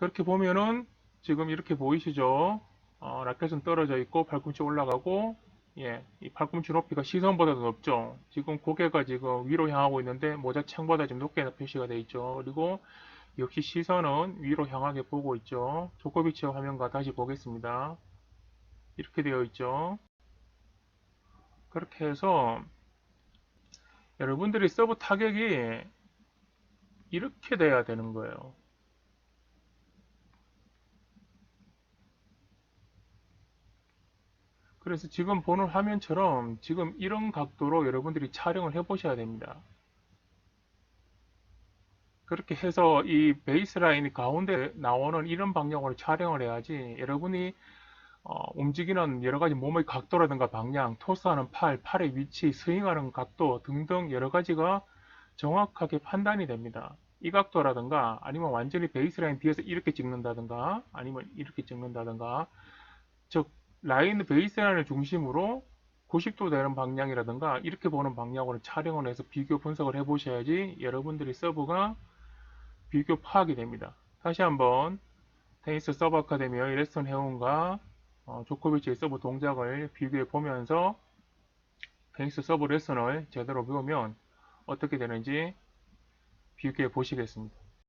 그렇게 보면은 지금 이렇게 보이시죠? 어, 라켓은 떨어져 있고 팔꿈치 올라가고 예, 이 팔꿈치 높이가 시선보다도 높죠. 지금 고개가 지금 위로 향하고 있는데 모자 창보다 좀 높게 표시가 되어 있죠. 그리고 역시 시선은 위로 향하게 보고 있죠. 조코비치 화면과 다시 보겠습니다. 이렇게 되어 있죠. 그렇게 해서 여러분들이 서브 타격이 이렇게 돼야 되는 거예요. 그래서 지금 보는 화면처럼 지금 이런 각도로 여러분들이 촬영을 해 보셔야 됩니다. 그렇게 해서 이 베이스라인이 가운데 나오는 이런 방향으로 촬영을 해야지 여러분이 어, 움직이는 여러 가지 몸의 각도라든가 방향, 토스하는 팔, 팔의 위치, 스윙하는 각도 등등 여러 가지가 정확하게 판단이 됩니다. 이 각도라든가 아니면 완전히 베이스라인 뒤에서 이렇게 찍는다든가 아니면 이렇게 찍는다든가 즉 라인 베이스라인을 중심으로 90도 되는 방향이라든가 이렇게 보는 방향으로 촬영을 해서 비교 분석을 해 보셔야지 여러분들이 서브가 비교 파악이 됩니다. 다시 한번 테니스 서브 아카데미의 레슨 회원과 어, 조코비치의 서브 동작을 비교해 보면서 테니스 서브 레슨을 제대로 배우면 어떻게 되는지 비교해 보시겠습니다.